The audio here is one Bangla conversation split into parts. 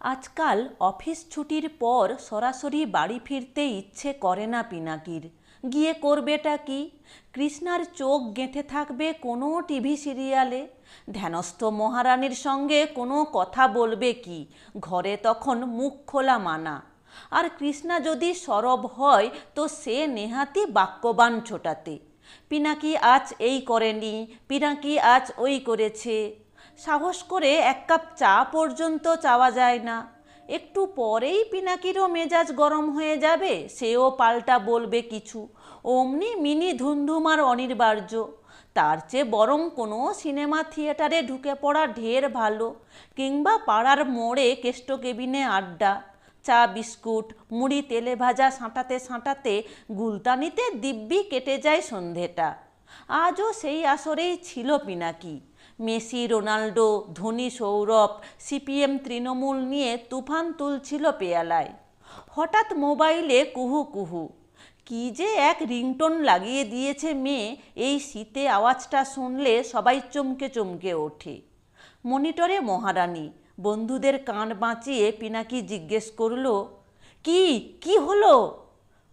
আজকাল অফিস ছুটির পর সরাসরি বাড়ি ফিরতে ইচ্ছে করে না পিনাকির। গিয়ে করবেটা কি? কৃষ্ণার চোখ গেঁথে থাকবে কোনো টিভি সিরিয়ালে। ধ্যানস্থ মহারানীর সঙ্গে কোনো কথা বলবে কি? ঘরে তখন মুখ খোলা মানা। আর কৃষ্ণা যদি সরব হয় তো সে নেহাতি বাক্যবান ছোটাতে। পিনাকি আজ এই করেনি, পিনাকি আজ ওই করেছে। সাহস করে এক কাপ চা পর্যন্ত চাওয়া যায় না। একটু পরেই পিনাকিরও মেজাজ গরম হয়ে যাবে, সেও পাল্টা বলবে কিছু। অমনি মিনি ধুমধুমার অনিবার্য তার চেয়ে বরং কোনো সিনেমা থিয়েটারে ঢুকে পড়া ঢের ভালো, কিংবা পাড়ার মোড়ে কেষ্ট কেবিনে আড্ডা। চা, বিস্কুট, মুড়ি, তেলে ভাজা সাঁটাতে সাঁটাতে গুলতানিতে দিব্যি কেটে যায় সন্ধেটা। আজও সেই আসরেই ছিল Pinaki. Messi Ronaldo Dhoni, Sourav, CPM, Trinamool নিয়ে তুফান তুলছিল পেয়ালায়। হঠাৎ মোবাইলে কুহু কুহু। কি যে এক রিংটোন লাগিয়ে দিয়েছে মেয়ে, এই শীতে আওয়াজটা শুনলে সবাই চমকে চমকে ওঠে। মনিটরে মহারানী, বন্ধুদের কান বাঁচিয়ে পিনাকি জিজ্ঞেস করল, কি কি হলো?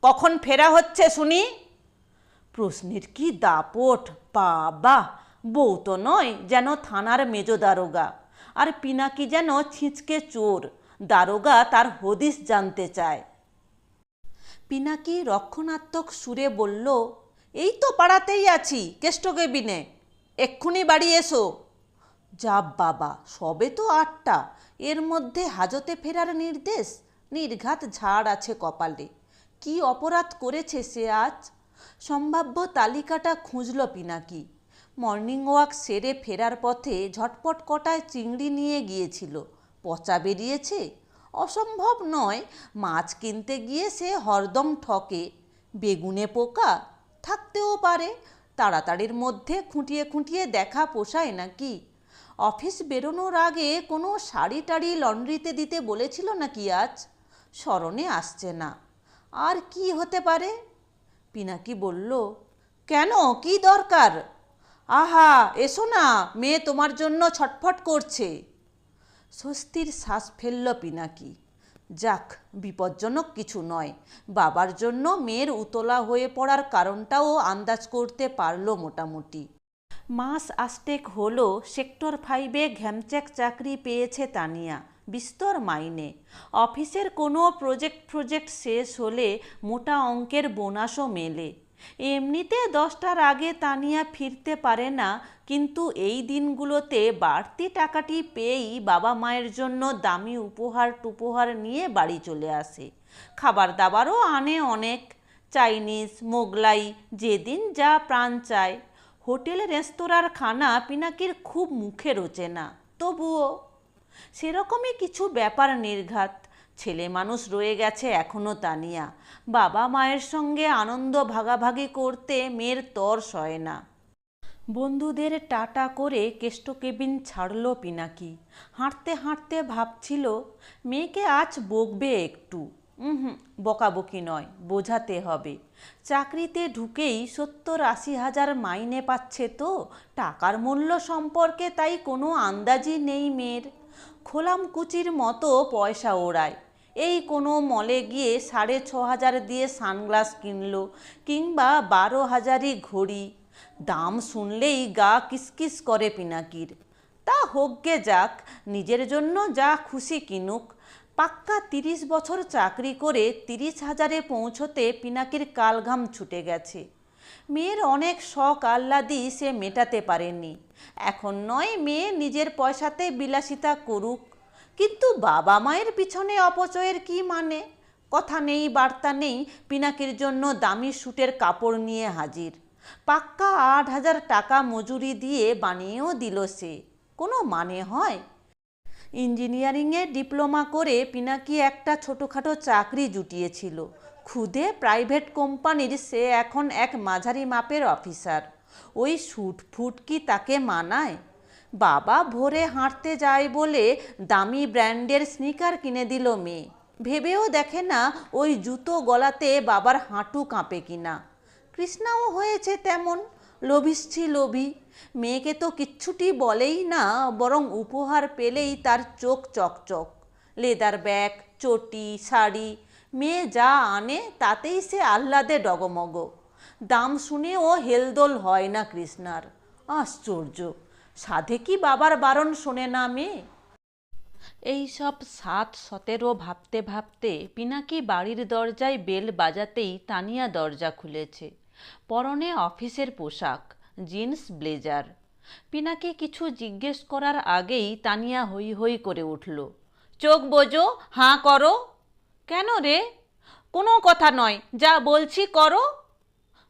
কখন ফেরা হচ্ছে শুনি? প্রশ্নের কি দাপট, বাবা! বউ তো নয়, যেন থানার মেজ দারোগা। আর পিনাকি যেন ছিঁচকে চোর, দারোগা তার হদিস জানতে চায়। পিনাকি রক্ষণাত্মক সুরে বলল, এই তো পাড়াতেই আছি, কেষ্ট কেবিনে। এক্ষুনি বাড়ি এসো। যা বাবা, সবে তো আটটা। এর মধ্যে হাজতে ফেরার নির্দেশ? নির্ঘাত ঝাড় আছে কপালে। কি অপরাধ করেছে সে আজ? সম্ভাব্য তালিকাটা খুঁজল পিনাকি। মর্নিং ওয়াক সেরে ফেরার পথে ঝটপট কটায় চিংড়ি নিয়ে গিয়েছিল। পচা বেরিয়েছে। অসম্ভব নয়, মাছ কিনতে গিয়ে সে হরদম ঠকে। বেগুনে পোকা? থাকতেও পারে। তাড়াতাড়ির মধ্যে খুঁটিয়ে খুঁটিয়ে দেখা পোষায় নাকি? অফিস বেরোনোর আগে কোনো শাড়ি টাড়ি লন্ড্রিতে দিতে বলেছিল নাকি আজ? স্মরণে আসছে না। আর কি হতে পারে? পিনাকি বলল, কেন? কি দরকার? আহা, এসো না, মেয়ে তোমার জন্য ছটফট করছে। স্বস্তির শ্বাস ফেলল পিনাকি। যাক, বিপজ্জনক কিছু নয়, বাবার জন্য মেয়ের উতলা হয়ে পড়ার কারণটাও আন্দাজ করতে পারল মোটামুটি। মাস আস্টেক হলো, সেক্টর ফাইভে ঘ্যামচ্যাক চাকরি পেয়েছে তানিয়া, বিস্তর মাইনে। অফিসের কোনো প্রজেক্ট প্রজেক্ট শেষ হলে মোটা অঙ্কের বোনাসও মেলে। এমনিতে দশটার আগে তানিয়া ফিরতে পারে না, কিন্তু এই দিনগুলোতে বাড়তি টাকাটি পেয়েই বাবা মায়ের জন্য দামি উপহার টুপহার নিয়ে বাড়ি চলে আসে। খাবার দাবারও আনে অনেক। চাইনিজ, মোগলাই, যেদিন যা প্রাণ চায়। হোটেল, রেস্তোরাঁর খানা পিনাকির খুব মুখে রোচে না, তবুও সেরকমই কিছু ব্যাপার নির্ঘাত। ছেলে মানুষ রয়ে গেছে এখনও তানিয়া বাবা মায়ের সঙ্গে আনন্দ ভাগাভাগি করতে মেয়ের তর সয় না। বন্ধুদের টাটা করে কেষ্ট কেবিন ছাড়ল পিনাকি। হাঁটতে হাঁটতে ভাবছিল, মেয়েকে আজ বকবে একটু। হুম বকাবকি নয়, বোঝাতে হবে। চাকরিতে ঢুকেই সত্তর আশি হাজার মাইনে পাচ্ছে তো, টাকার মূল্য সম্পর্কে তাই কোনো আন্দাজই নেই মেয়ের। খোলামকুচির মতো পয়সা ওড়ায়। এই কোনো মলে গিয়ে সাড়ে ছ হাজার দিয়ে সানগ্লাস কিনল কিংবা বারো হাজারই ঘড়ি। দাম শুনলেই গা কিসকিস করে পিনাকির। তা হোক গে যাক, নিজের জন্য যা খুশি কিনুক। পাক্কা তিরিশ বছর চাকরি করে তিরিশ হাজারে পৌঁছতে পিনাকির কালঘাম ছুটে গেছে। মেয়ের অনেক শখ আহ্লাদি সে মেটাতে পারেনি। এখন নয় মেয়ে নিজের পয়সাতে বিলাসিতা করুক। কিন্তু বাবা মায়ের পিছনে অপচয়ের কি মানে? কথা নেই, বার্তা নেই, পিনাকির জন্য দামি স্যুটের কাপড় নিয়ে হাজির। পাক্কা আট হাজার টাকা মজুরি দিয়ে বানিয়েও দিল সে। কোনো মানে হয়? ইঞ্জিনিয়ারিংয়ে ডিপ্লোমা করে পিনাকি একটা ছোটোখাটো চাকরি জুটিয়েছিল। খুদে প্রাইভেট কোম্পানির সে এখন এক মাঝারি মাপের অফিসার। ওই স্যুট ফুট কি তাকে মানায়? বাবা ভোরে হাঁটতে যায় বলে দামি ব্র্যান্ডের স্নিকার কিনে দিল মেয়ে। ভেবেও দেখে না ওই জুতো গলাতে বাবার হাঁটু কাঁপে কিনা। কৃষ্ণাও হয়েছে তেমন লোভিষ্ছি লোভী। মেয়েকে তো কিচ্ছুটি বলেই না, বরং উপহার পেলেই তার চোখ চকচক। লেদার ব্যাগ, চটি, শাড়ি মেয়ে যা আনে, তাতেই সে আহ্লাদে ডগমগ। দাম শুনে ও হেলদোল হয় না কৃষ্ণার। আশ্চর্য, সাধে কি বাবার বারণ শোনে না মেয়ে? এই সব সাত সতেরো ভাবতে ভাবতে পিনাকি বাড়ির দরজায় বেল বাজাতেই তানিয়া দরজা খুলেছে। পরনে অফিসের পোশাক, জিন্স, ব্লেজার। পিনাকি কিছু জিজ্ঞেস করার আগেই তানিয়া হই হই করে উঠল। চোখ বোঝো, হাঁ করো। কেন রে? কোনো কথা নয়। যা বলছি করো।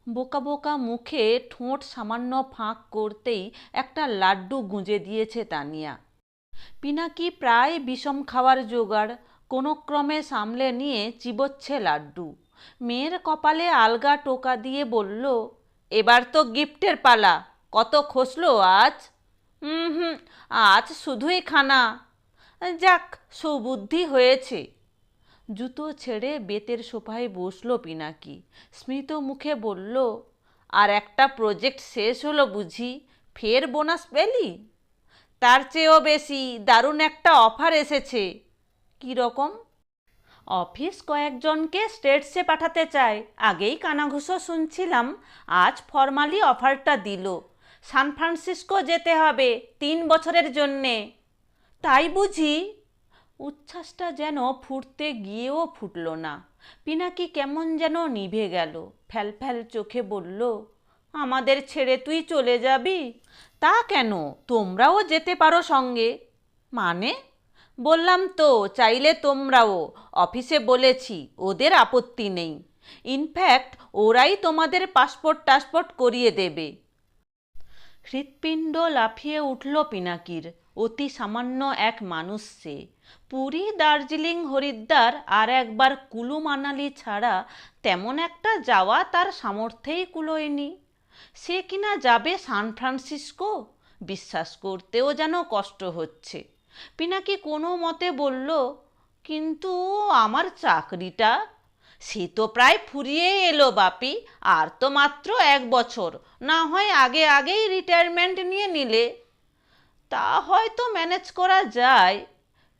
বোকা বোকা মুখে ঠোঁট সামান্য ফাঁক করতেই একটা লাড্ডু গুঁজে দিয়েছে তানিয়া। পিনাকি প্রায় বিষম খাওয়ার জোগাড়, কোনো ক্রমে সামলে নিয়ে চিবোচ্ছে লাড্ডু। মেয়ের কপালে আলগা টোকা দিয়ে বলল, এবার তো গিফটের পালা। কত খসলো আজ? হুম হুম, আজ শুধুই খানা। যাক, সুবুদ্ধি হয়েছে। জুতো ছেড়ে বেতের সোফায় বসল পিনাকি। স্মিত মুখে বলল, আর একটা প্রজেক্ট শেষ হলো বুঝি, ফের বোনাস পেলি? তার চেয়েও বেশি, দারুণ একটা অফার এসেছে। কী রকম? অফিস কয়েকজনকে স্টেটসে পাঠাতে চায় আগেই কানাঘুষো শুনছিলাম, আজ ফর্মালি অফারটা দিল। সান ফ্রান্সিসকো যেতে হবে তিন বছরের জন্যে। তাই বুঝি? উচ্ছ্বাসটা যেন ফুটতে গিয়েও ফুটল না। পিনাকি কেমন যেন নিভে গেল। ফ্যাল ফ্যাল চোখে বলল, আমাদের ছেড়ে তুই চলে যাবি? তা কেন? তোমরাও যেতে পারো সঙ্গে। মানে? বললাম তো, চাইলে তোমরাও। অফিসে বলেছি, ওদের আপত্তি নেই। ইনফ্যাক্ট, ওরাই তোমাদের পাসপোর্ট টাসপোর্ট করিয়ে দেবে। হৃৎপিণ্ড লাফিয়ে উঠল পিনাকির। অতি সামান্য এক মানুষ সে। পুরী দার্জিলিং হরিদ্বার আর একবার কুলু মানালি ছাড়া তেমন একটা যাওয়া তার সামর্থ্যেই কুলোয়নি। সে কিনা যাবে সান ফ্রান্সিসকো? বিশ্বাস করতেও যেন কষ্ট হচ্ছে। পিনাকি কোনো মতে বলল, কিন্তু আমার চাকরিটা? সে তো প্রায় ফুরিয়ে এলো বাপি, আর তো মাত্র এক বছর। না হয় আগে আগেই রিটায়ারমেন্ট নিয়ে নিলে। তা হয়তো ম্যানেজ করা যায়।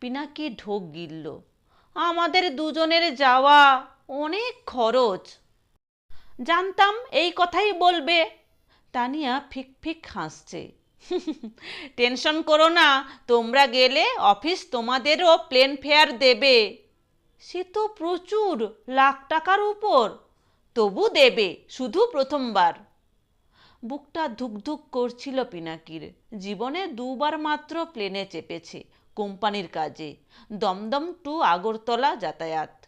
পিনাকি ঢোক গিলল। আমাদের দুজনের যাওয়া অনেক খরচ। জানতাম এই কথাই বলবে। তানিয়া ফিক ফিক হাসছে। টেনশন করো না, তোমরা গেলে অফিস তোমাদেরও প্লেন ফেয়ার দেবে। সে তো প্রচুর লাখ টাকার উপর। তবু দেবে, শুধু প্রথমবার। বুকটা ধুকধুক করছিল পিনাকির। জীবনে দুবার মাত্র প্লেনে চেপেছে। কোম্পানির কাজে। দমদম টু আগরতলা যাতায়াত।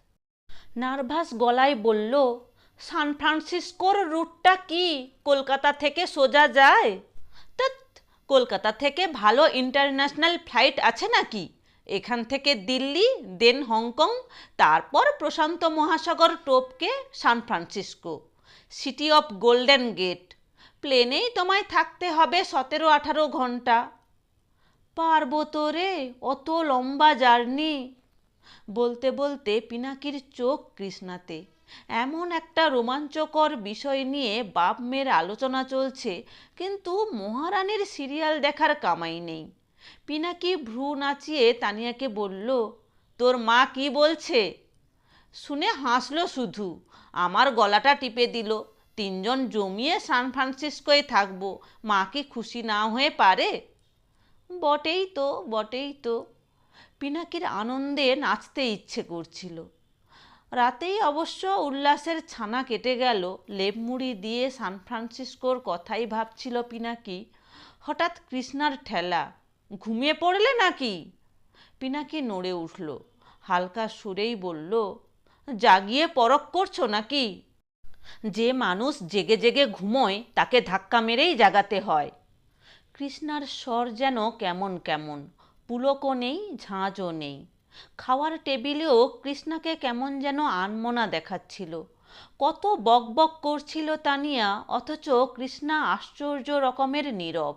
নার্ভাস গলায় বলল, সান ফ্রান্সিসকোর রুটটা কি? কলকাতা থেকে সোজা যায়? তা কলকাতা থেকে ভালো ইন্টারন্যাশনাল ফ্লাইট আছে নাকি? এখান থেকে দিল্লি, দেন হংকং, তারপর প্রশান্ত মহাসাগর টোপকে San Francisco. City of Golden Gate. প্লেনেই তোমায় থাকতে হবে সতেরো আঠারো ঘণ্টা। পারব তো রে অত লম্বা জার্নি। বলতে বলতে পিনাকির চোখ কৃষ্ণাতে। এমন একটা রোমাঞ্চকর বিষয় নিয়ে বাপ মেয়ের আলোচনা চলছে, কিন্তু মহারানীর সিরিয়াল দেখার কামাই নেই। পিনাকি ভ্রু নাচিয়ে তানিয়াকে বলল, তোর মা কি বলছে? শুনে হাসলো শুধু। আমার গলাটা টিপে দিল, তিনজন জমিয়ে সান ফ্রান্সিসকোয় থাকব, মা কি খুশি না হয়ে পারে? বটেই তো বটেই তো। পিনাকির আনন্দে নাচতে ইচ্ছে করছিল। রাতেই অবশ্য উল্লাসের ছানা কেটে গেল। লেপমুড়ি দিয়ে সান ফ্রান্সিসকোর কথাই ভাবছিল পিনাকি। হঠাৎ কৃষ্ণার ঠেলা, ঘুমিয়ে পড়লে নাকি? পিনাকি নড়ে উঠল। হালকা সুরেই বলল, জাগিয়ে পরক করছ নাকি? যে মানুষ জেগে জেগে ঘুমোয়, তাকে ধাক্কা মেরেই জাগাতে হয়। কৃষ্ণার স্বর যেন কেমন কেমন, পুলকও নেই, ঝাঁজও নেই। খাওয়ার টেবিলেও কৃষ্ণাকে কেমন যেন আনমনা দেখাচ্ছিল। কত বক বক করছিল তানিয়া, অথচ কৃষ্ণা আশ্চর্য রকমের নীরব।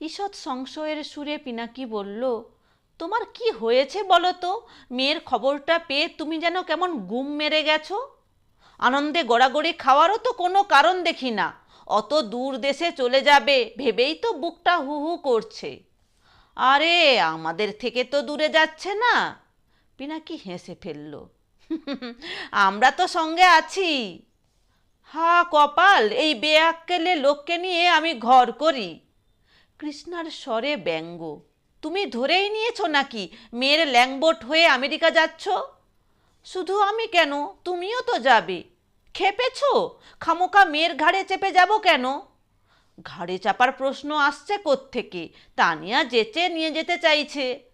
ঈষৎ সংশয়ের সুরে পিনাকি বলল, তোমার কি হয়েছে বলো তো? মেয়ের খবরটা পেয়ে তুমি যেন কেমন গুম মেরে গেছো? আনন্দে গড়াগড়ি খাওয়ারও তো কোনো কারণ দেখি না। অত দূর দেশে চলে যাবে, ভেবেই তো বুকটা হু হু করছে। আরে, আমাদের থেকে তো দূরে যাচ্ছে না। পিনাকি হেসে ফেলল। আমরা তো সঙ্গে আছি। হা, কপাল, এই বেআক্কেলে লোককে নিয়ে আমি ঘর করি। কৃষ্ণার স্বরে ব্যঙ্গ। তুমি ধরেই নিয়েছো নাকি মেয়ের ল্যাংবোট হয়ে আমেরিকা যাচ্ছ? শুধু আমি কেন? তুমিও তো যাবে। খেপেছো? খামোকা মেয়ের ঘাড়ে চেপে যাব কেন? ঘাড়ে চাপার প্রশ্ন আসছে থেকে তানিয়া যেচে নিয়ে যেতে চাইছে।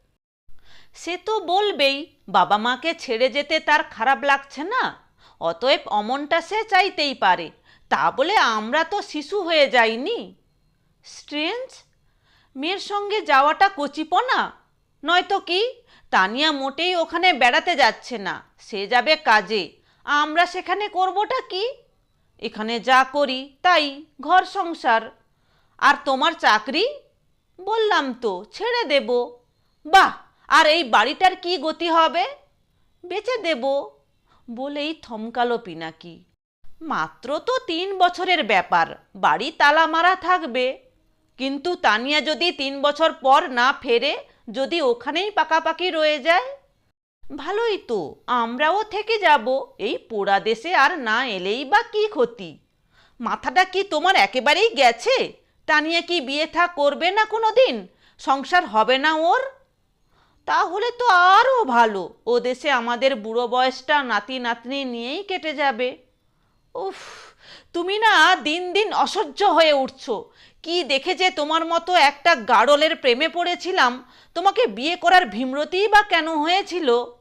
সে তো বলবেই, বাবা মাকে ছেড়ে যেতে তার খারাপ লাগছে না? অতএব অমনটা সে চাইতেই পারে। তা বলে আমরা তো শিশু হয়ে যাইনি। স্ট্রেঞ্জ? মেয়ের সঙ্গে যাওয়াটা কচিপনা? নয়তো কি? তানিয়া মোটেই ওখানে বেড়াতে যাচ্ছে না। সে যাবে কাজে। আমরা সেখানে করবোটা কি? এখানে যা করি, তাই ঘর সংসার। আর তোমার চাকরি? বললাম তো, ছেড়ে দেব। বাহ, আর এই বাড়িটার কি গতি হবে? বেচে দেব, বলেই থমকালো পিনাকি। মাত্র তো তিন বছরের ব্যাপার, বাড়ি তালা মারা থাকবে। কিন্তু তানিয়া যদি তিন বছর পর না ফেরে, যদি ওখানেই পাকাপাকি রয়ে যায়? ভালোই তো, আমরাও থেকে যাব। এই পোড়া দেশে আর না এলেই বা কি ক্ষতি? মাথাটা কি তোমার একেবারেই গেছে? তানিয়া কি বিয়ে থা করবে না কোনো দিন সংসার হবে না ওর? তাহলে তো আরও ভালো, ও দেশে আমাদের বুড়ো বয়সটা নাতি নাতনি নিয়েই কেটে যাবে। উফ, তুমি না দিন দিন অসহ্য হয়ে উঠছো। কি দেখে যে তোমার মতো একটা গাড়লের প্রেমে পড়েছিলাম, তোমাকে বিয়ে করার ভীমরতিই বা কেন হয়েছিল?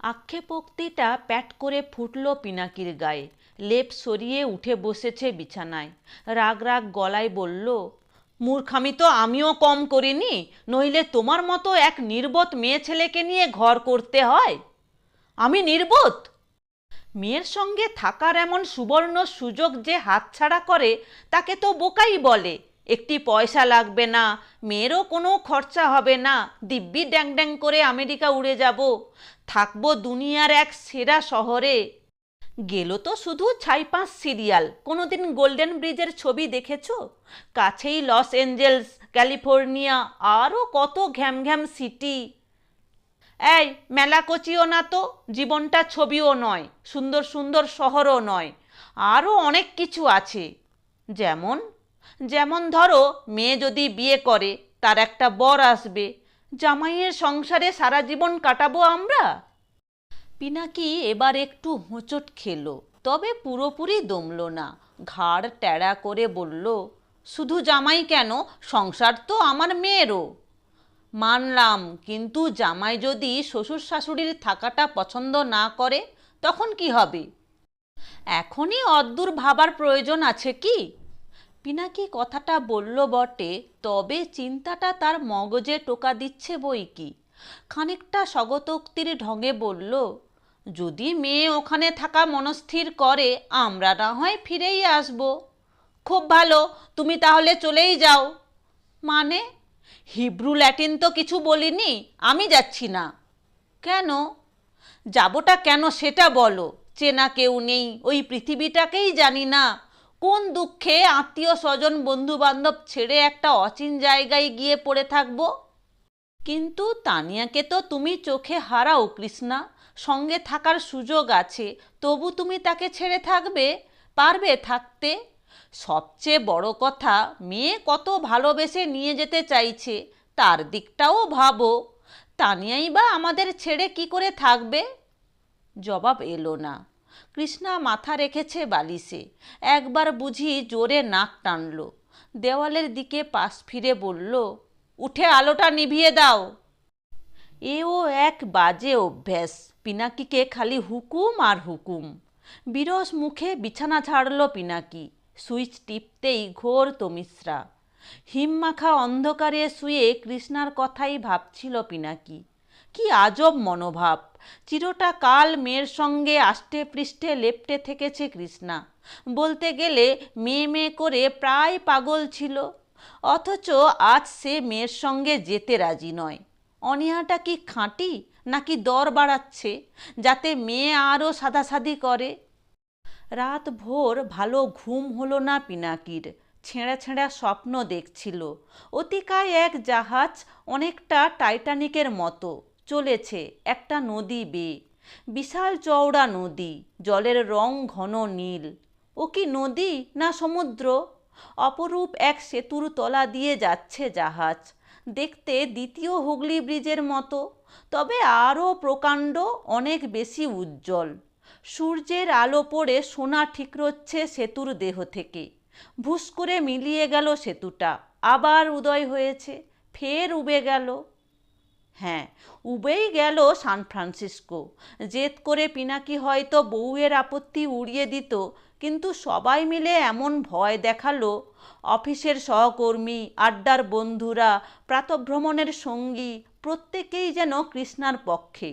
আক্ষেপোক্তিটা প্যাট করে ফুটল পিনাকির গায়ে। লেপ সরিয়ে উঠে বসেছে বিছানায়। রাগ রাগ গলায় বলল, মূর্খামি তো আমিও কম করিনি, নইলে তোমার মতো এক নির্বোধ মেয়ে ছেলেকে নিয়ে ঘর করতে হয়। আমি নির্বোধ? মেয়ের সঙ্গে থাকার এমন সুবর্ণ সুযোগ যে হাতছাড়া করে, তাকে তো বোকাই বলে। একটি পয়সা লাগবে না, মেয়েরও কোনো খরচা হবে না, দিব্যি ড্যাং ড্যাং করে আমেরিকা উড়ে যাব। থাকব দুনিয়ার এক সেরা শহরে। গেল তো শুধু ছাই পাঁচ সিরিয়াল। কোনোদিন গোল্ডেন ব্রিজের ছবি দেখেছ? কাছেই লস এঞ্জেলস, ক্যালিফোর্নিয়া আরও কত ঘ্যাম ঘ্যাম সিটি। এই, মেলা কচিও না তো, জীবনটা ছবিও নয়, সুন্দর সুন্দর শহরও নয় আরও অনেক কিছু আছে। যেমন? যেমন ধরো, মেয়ে যদি বিয়ে করে, তার একটা বর আসবে জামাইয়ের সংসারে সারা জীবন কাটাবো আমরা? পিনাকি এবার একটু হোঁচট খেলো, তবে পুরোপুরি দমল না। ঘাড় ট্যাড়া করে বলল, শুধু জামাই কেন? সংসার তো আমার মেয়েরও। মানলাম, কিন্তু জামাই যদি শ্বশুর শাশুড়ির থাকাটা পছন্দ না করে, তখন কি হবে? এখনই অদ্দূর ভাবার প্রয়োজন আছে কি? পিনাকি কথাটা বলল বটে, তবে চিন্তাটা তার মগজে টোকা দিচ্ছে বই কি? খানিকটা স্বগতোক্তির ঢঙে বলল, যদি মেয়ে ওখানে থাকা মনস্থির করে, আমরা না হয় ফিরেই আসব। খুব ভালো, তুমি তাহলে চলেই যাও। মানে? হিব্রু ল্যাটিন তো কিছু বলিনি, আমি যাচ্ছি না। কেন? যাবটা কেন সেটা বলো। চেনা কেউ নেই, ওই পৃথিবীটাকেই জানি না। কোন দুঃখে আত্মীয় স্বজন বন্ধু বান্ধব ছেড়ে একটা অচিন জায়গায় গিয়ে পড়ে থাকব? কিন্তু তানিয়াকে তো তুমি চোখে হারাও, কৃষ্ণা। সঙ্গে থাকার সুযোগ আছে, তবু তুমি তাকে ছেড়ে থাকবে, পারবে থাকতে? সবচেয়ে বড় কথা, মেয়ে কত ভালোবেসে নিয়ে যেতে চাইছে, তার দিকটাও ভাবো। তানিয়াই বা আমাদের ছেড়ে কি করে থাকবে? জবাব এলো না। কৃষ্ণা মাথা রেখেছে বালিশে। একবার বুঝি জোরে নাক টানল। দেওয়ালের দিকে পাশ ফিরে বলল, উঠে আলোটা নিভিয়ে দাও। এও এক বাজে অভ্যেস। পিনাকিকে খালি হুকুম আর হুকুম। বিরস মুখে বিছানা ছাড়ল পিনাকি। সুইচ টিপতেই ঘোর তমিশ্রা। হিমমাখা অন্ধকারে শুয়ে কৃষ্ণার কথাই ভাবছিল পিনাকি। কি আজব মনোভাব! চিরটা কাল মেয়ের সঙ্গে আষ্টে পৃষ্ঠে লেপটে থেকেছে কৃষ্ণা। বলতে গেলে মেয়ে মেয়ে করে প্রায় পাগল ছিল। অথচ আজ সে মেয়ের সঙ্গে যেতে রাজি নয়। অনীহাটা কি খাঁটি নাকি দর বাড়াচ্ছে, যাতে মেয়ে আরও সাদাসাদি করে? রাত ভোর ভালো ঘুম হলো না পিনাকির। ছেঁড়া ছেঁড়া স্বপ্ন দেখছিল। অতিকায় এক জাহাজ অনেকটা টাইটানিকের মতো। চলেছে একটা নদী বেয়ে। বিশাল চওড়া নদী, জলের রং ঘন নীল। ও কি নদী না সমুদ্র? অপরূপ এক সেতুর তলা দিয়ে যাচ্ছে জাহাজ। দেখতে দ্বিতীয় হুগলি ব্রিজের মতো, তবে আরও প্রকাণ্ড, অনেক বেশি উজ্জ্বল। সূর্যের আলো পড়ে সোনা ঠিকরোচ্ছে সেতুর দেহ থেকে। ভুস করে মিলিয়ে গেল সেতুটা। আবার উদয় হয়েছে, ফের উবে গেল। হ্যাঁ উবেই গেল সান ফ্রান্সিসকো। জেদ করে পিনাকি হয়তো বউয়ের আপত্তি উড়িয়ে দিত, কিন্তু সবাই মিলে এমন ভয় দেখাল। অফিসের সহকর্মী, আড্ডার বন্ধুরা, প্রাতভ্রমণের সঙ্গী, প্রত্যেকেই যেন কৃষ্ণার পক্ষে।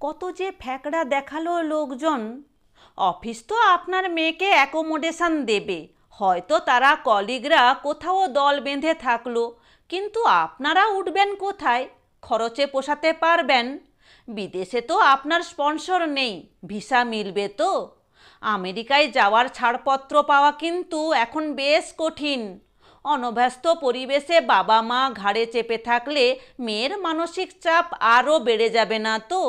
কত যে ফ্যাকড়া দেখাল লোকজন। অফিস তো আপনার মেয়েকে অ্যাকোমোডেশন দেবে, হয়তো তারা কলিগরা কোথাও দল বেঁধে থাকল, কিন্তু আপনারা উঠবেন কোথায়? খরচে পোষাতে পারবেন। বিদেশে তো আপনার স্পন্সর নেই, ভিসা মিলবে তো। আমেরিকায় যাওয়ার ছাড়পত্র পাওয়া কিন্তু এখন বেশ কঠিন। অনভ্যস্ত পরিবেশে বাবা মা ঘাড়ে চেপে থাকলে মেয়ের মানসিক চাপ আরও বেড়ে যাবে না তো।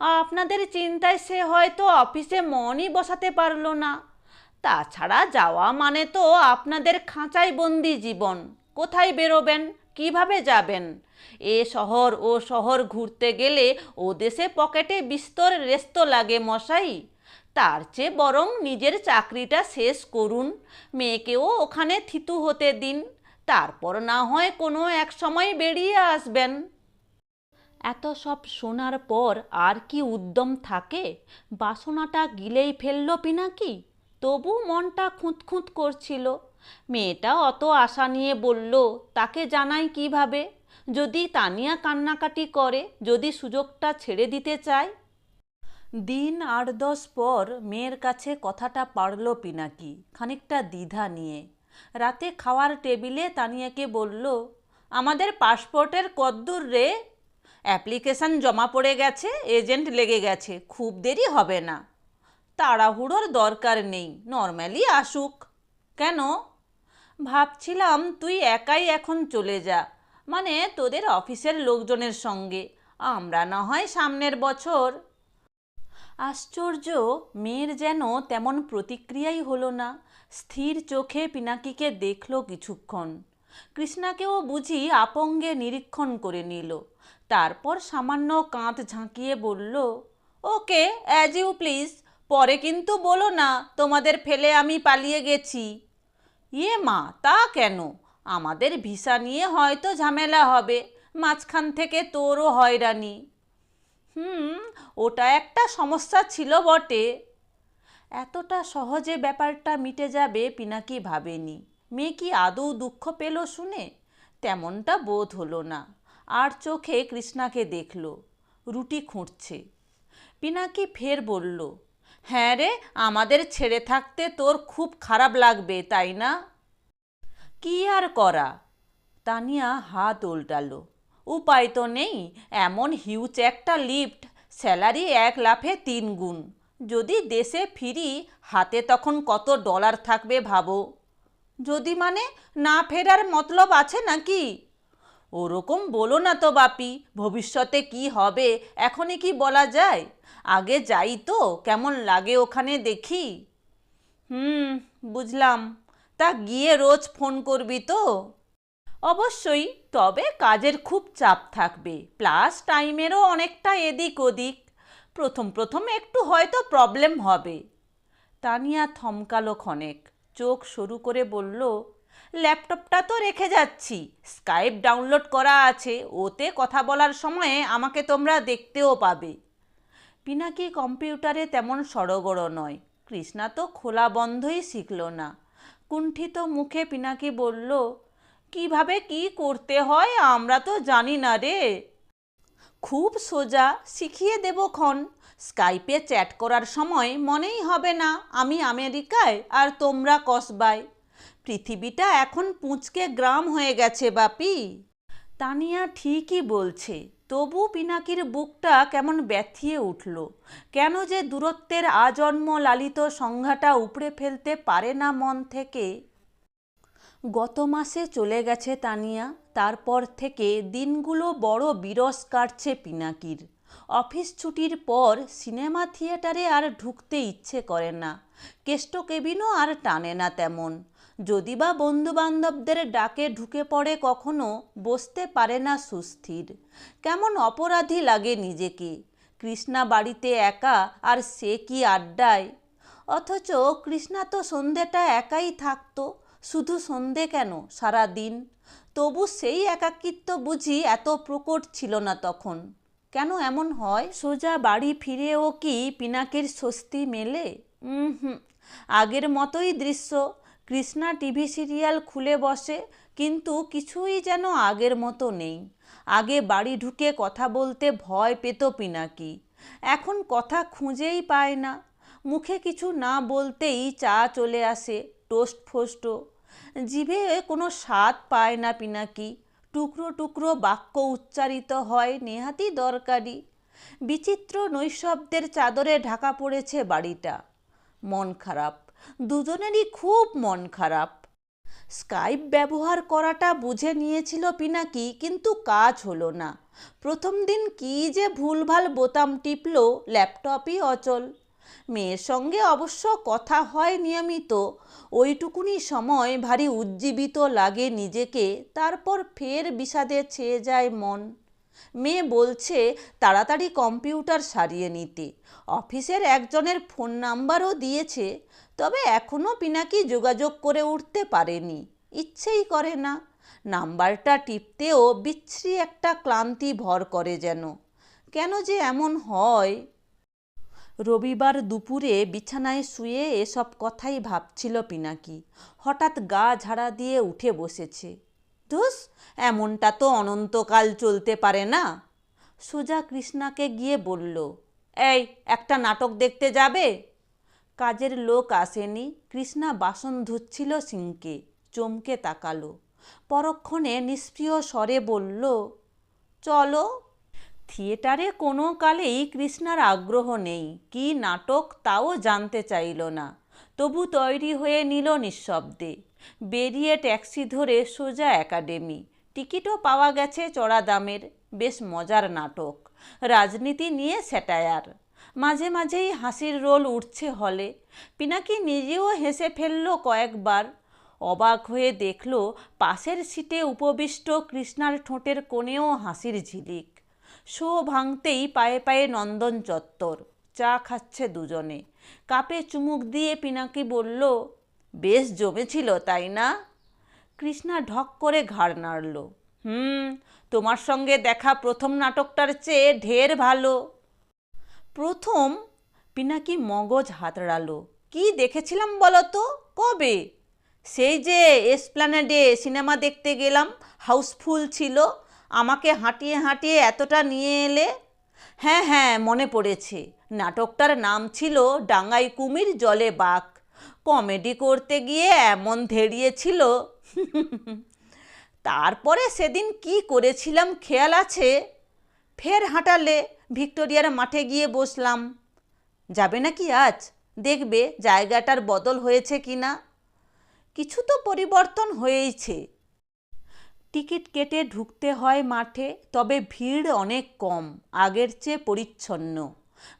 আপনাদের চিন্তায় সে হয়তো অফিসে মনই বসাতে পারল না। তাছাড়া যাওয়া মানে তো আপনাদের খাঁচায় বন্দি জীবন। কোথায় বেরোবেন? কীভাবে যাবেন? এ শহর ও শহর ঘুরতে গেলে ও দেশে পকেটে বিস্তর রেস্ত লাগে মশাই। তার চেয়ে বরং নিজের চাকরিটা শেষ করুন। মেয়েকেও ওখানে থিতু হতে দিন। তারপর না হয় কোনো এক সময় বেরিয়ে আসবেন। এত সব শোনার পর আর কি উদ্যম থাকে? বাসনাটা গিলেই ফেলল পিনাকি? তবু মনটা খুঁতখুঁত করছিল। মেয়েটা অত আশা নিয়ে বলল, তাকে জানাই কীভাবে? যদি তানিয়া কান্নাকাটি করে, যদি সুযোগটা ছেড়ে দিতে চায়? দিন আট দশ পর মেয়ের কাছে কথাটা পারল পিনাকি, খানিকটা দ্বিধা নিয়ে। রাতে খাওয়ার টেবিলে তানিয়াকে বলল, আমাদের পাসপোর্টের কদ্দূর রে। অ্যাপ্লিকেশন জমা পড়ে গেছে, এজেন্ট লেগে গেছে, খুব দেরি হবে না। তাড়াহুড়োর দরকার নেই, নর্মালি আসুক। কেন? ভাবছিলাম তুই একাই এখন চলে যা মানে তোদের অফিসের লোকজনের সঙ্গে। আমরা না হয় সামনের বছর। আশ্চর্য, মেয়ের যেন তেমন প্রতিক্রিয়াই হলো না। স্থির চোখে পিনাকিকে দেখল কিছুক্ষণ। কৃষ্ণাকেও বুঝি আপঙ্গে নিরীক্ষণ করে নিল। তারপর সামান্য কাঁধ ঝাঁকিয়ে বলল, ওকে অ্যাজ ইউ প্লিজ পরে কিন্তু বলো না, তোমাদের ফেলে আমি পালিয়ে গেছি। ইয়ে মা, তা কেন? আমাদের ভিসা নিয়ে হয়তো ঝামেলা হবে। মাঝখান থেকে তোরও হয়রানি। হুম, ওটা একটা সমস্যা ছিল বটে। এতটা সহজে ব্যাপারটা মিটে যাবে পিনাকি ভাবেনি। মেয়ে কি আদৌ দুঃখ পেল শুনে? তেমনটা বোধ হলো না। আর চোখে কৃষ্ণাকে দেখল, রুটি খুঁড়ছে। পিনাকি ফের বলল হ্যাঁ রে, আমাদের ছেড়ে থাকতে তোর খুব খারাপ লাগবে, তাই না? কি আর করা? তানিয়া হাত উল্টালো। উপায় তো নেই, এমন হিউজ একটা লিফট স্যালারি এক লাফে তিন গুণ। যদি দেশে ফিরি, হাতে তখন কত ডলার থাকবে ভাবো? যদি মানে না ফেরার মতলব আছে নাকি? ওরকম বলো না তো বাপি, ভবিষ্যতে কি হবে, এখনই কি বলা যায়? আগে যাই তো, কেমন লাগে ওখানে দেখি? হুম, বুঝলাম। তা গিয়ে রোজ ফোন করবি তো? অবশ্যই, তবে কাজের খুব চাপ থাকবে। প্লাস টাইমেরও অনেকটা এদিক ওদিক। প্রথম প্রথম একটু হয়তো প্রবলেম হবে। তানিয়া থমকালো ক্ষণেক। চোখ সরু করে বলল, ল্যাপটপটা তো রেখে যাচ্ছি। স্কাইপ ডাউনলোড করা আছে। ওতে কথা বলার সময়ে আমাকে তোমরা দেখতেও পাবে। পিনাকি কম্পিউটারে তেমন সড়গড় নয়। কৃষ্ণা তো খোলা বন্ধই শিখল না। কুণ্ঠিত মুখে পিনাকি বলল, কীভাবে কি করতে হয় আমরা তো জানি না রে। খুব সোজা শিখিয়ে দেব ক্ষণ। স্কাইপে চ্যাট করার সময় মনেই হবে না আমি আমেরিকায় আর তোমরা কসবায়। পৃথিবীটা এখন পুঁচকে গ্রাম হয়ে গেছে, বাপি। তানিয়া ঠিকই বলছে, তবু পিনাকির বুকটা কেমন ব্যথিয়ে উঠল। কেন যে দূরত্বের আজন্ম লালিত সংজ্ঞাটা উপড়ে ফেলতে পারে না মন থেকে? গত মাসে চলে গেছে তানিয়া, তারপর থেকে দিনগুলো বড় বিরস কাটছে পিনাকির। অফিস ছুটির পর সিনেমা থিয়েটারে আর ঢুকতে ইচ্ছে করে না, কেষ্ট কেবিনও আর টানে না তেমন। যদি বা বন্ধুবান্ধবদের ডাকে ঢুকে পড়ে কখনো, বসতে পারে না সুস্থির। কেমন অপরাধী লাগে নিজেকে? কৃষ্ণা বাড়িতে একা, আর সে কি আড্ডায়? অথচ কৃষ্ণা তো সন্ধেটা একাই থাকতো, শুধু সন্ধে কেন, সারা দিন? তবু সেই একাকিত্ব বুঝি এত প্রকট ছিল না তখন। কেন এমন হয়? সোজা বাড়ি ফিরেও কি পিনাকের স্বস্তি মেলে? হুম, আগের মতোই দৃশ্য। কৃষ্ণা টিভি সিরিয়াল খুলে বসে, কিন্তু কিছুই যেন আগের মতো নেই। আগে বাড়ি ঢুকে কথা বলতে ভয় পেত পিনাকি। এখন কথা খুঁজেই পায় না। মুখে কিছু না বলতেই চা চলে আসে, টোস্ট ফোস্ট। জিভে কোনো স্বাদ পায় না পিনাকি। টুকরো টুকরো বাক্য উচ্চারিত হয়, নেহাতি দরকারি। বিচিত্র নৈশব্দের চাদরে ঢাকা পড়েছে বাড়িটা। মন খারাপ। দুজনেরই খুব মন খারাপ। স্কাইপ ব্যবহার করাটা বুঝে নিয়েছিল পিনাকি, কিন্তু কাজ হলো না। প্রথম দিন কী যে ভুলভাল বোতাম টিপল, ল্যাপটপই অচল। মেয়ের সঙ্গে অবশ্য কথা হয় নিয়মিত, ওইটুকুনি সময় ভারী উজ্জীবিত লাগে নিজেকে, তারপর ফের বিষাদে ছেয়ে যায় মন। মেয়ে বলছে, তাড়াতাড়ি কম্পিউটার সারিয়ে নিতে। অফিসের একজনের ফোন নাম্বারও দিয়েছে, তবে এখনও পিনাকি যোগাযোগ করে উঠতে পারেনি। ইচ্ছেই করে না। নাম্বারটা টিপতেও বিচ্ছিরি একটা ক্লান্তি ভর করে যেন। কেন যে এমন হয়? রবিবার দুপুরে বিছানায় শুয়ে এসব কথাই ভাবছিল পিনাকি। হঠাৎ গা ঝাড়া দিয়ে উঠে বসেছে। ধুস এমনটা তো অনন্তকাল চলতে পারে না। সোজা কৃষ্ণাকে গিয়ে বলল, এই, একটা নাটক দেখতে যাবে? কাজের লোক আসেনি। কৃষ্ণা বাসন ধুচ্ছিল সিংকে, চমকে তাকালো। পরক্ষণে নিষ্প্রিয় স্বরে বলল, চলো। থিয়েটারে কোনো কালেই কৃষ্ণার আগ্রহ নেই। কি নাটক তাও জানতে চাইল না। তবু তৈরি হয়ে নিল নিঃশব্দে। বেরিয়ে ট্যাক্সি ধরে সোজা একাডেমি। টিকিটও পাওয়া গেছে চড়া দামের, বেশ মজার নাটক। রাজনীতি নিয়ে স্যাটায়ার। মাঝে মাঝেই হাসির রোল উঠছে হলে। পিনাকি নিজেও হেসে ফেলল কয়েকবার। অবাক হয়ে দেখল পাশের সিটে উপবিষ্ট কৃষ্ণার ঠোঁটের কোণেও হাসির ঝিলিক। শো ভাঙতেই পায়ে পায়ে নন্দন চত্বর। চা খাচ্ছে দুজনে। কাপে চুমুক দিয়ে পিনাকি বলল বেশ জমেছিল, তাই না? কৃষ্ণা ঢক করে ঘাড় নাড়ল। হুম, তোমার সঙ্গে দেখা প্রথম নাটকটার চেয়ে ঢের ভালো। প্রথম পিনাকি মগজ হাতড়ালো। কি দেখেছিলাম বলো তো কবে? সেই যে এসপ্ল্যানেডে সিনেমা দেখতে গেলাম, হাউসফুল ছিল। আমাকে হাঁটিয়ে হাঁটিয়ে এতটা নিয়ে এলে? হ্যাঁ হ্যাঁ মনে পড়েছে। নাটকটার নাম ছিল ডাঙ্গাই কুমির জলে বাঘ। কমেডি করতে গিয়ে এমন ধেড়িয়েছিল তারপরে সেদিন কি করেছিলাম খেয়াল আছে? ফের হাঁটালে ভিক্টোরিয়ার মাঠে গিয়ে বসলাম। যাবে নাকি আজ? দেখবে জায়গাটার বদল হয়েছে কি না কিছু তো পরিবর্তন হয়েইছে। টিকিট কেটে ঢুকতে হয় মাঠে, তবে ভিড় অনেক কম, আগের চেয়ে পরিচ্ছন্ন।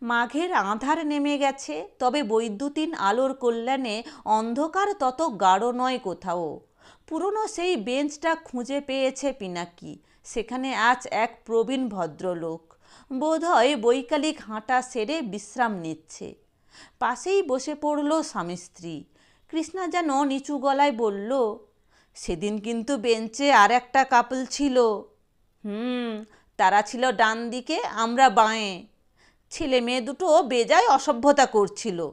মাঘের আধার নেমে গেছে, তবে বৈদ্যুতিন আলোর কল্যাণে অন্ধকার তত গাঢ় নয় কোথাও। পুরনো সেই বেঞ্চটা খুঁজে পেয়েছে পিনাকি। সেখানে আজ এক প্রবীণ ভদ্রলোক। বোধহয় বৈকালিক হাঁটা সেরে বিশ্রাম নিচ্ছে। পাশেই বসে পড়ল স্বামী স্ত্রী। কৃষ্ণা যেন নিচু গলায় বলল, সেদিন কিন্তু বেঞ্চে আর একটা কাপল ছিল। হুম, তারা ছিল ডান দিকে, আমরা বাঁয়ে। ছেলে মেয়ে দুটো বেজায় অসভ্যতা করছিল।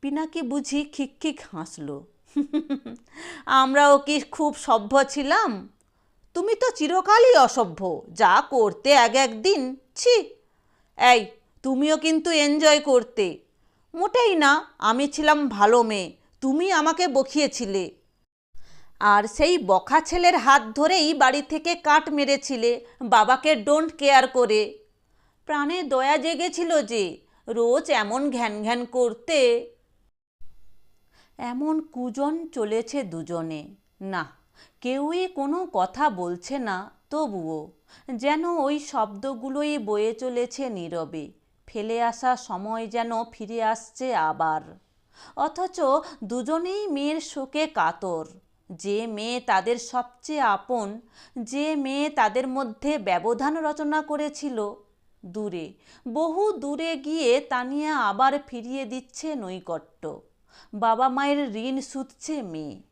পিনাকি বুঝি খিক খিক হাসল। আমরাও কি খুব সভ্য ছিলাম। তুমি তো চিরকালই অসভ্য, যা করতে এক একদিন ছি। এই, তুমিও কিন্তু এনজয় করতে। মোটেই না, আমি ছিলাম ভালো মেয়ে, তুমি আমাকে বকিয়েছিলে আর সেই বখা ছেলের হাত ধরেই বাড়ি থেকে কাট মেরেছিলে, বাবাকে ডোন্ট কেয়ার করে। প্রাণে দয়া জেগেছিল যে রোজ এমন ঘ্যান ঘ্যান করতে। এমন কুজন চলেছে দুজনে। না, কেউই কোনো কথা বলছে না, তবুও যেন ওই শব্দগুলোই বয়ে চলেছে নীরবে। ফেলে আসা সময় যেন ফিরে আসছে আবার। অথচ দুজনেই মেয়ের শোকে কাতর। যে মেয়ে তাদের সবচেয়ে আপন, যে মেয়ে তাদের মধ্যে ব্যবধান রচনা করেছিল দূরে। বহু দূরে গিয়ে তানিয়া আবার ফিরিয়ে দিচ্ছে নৈকট্য। বাবা মায়ের ঋণ শুধছে মেয়ে।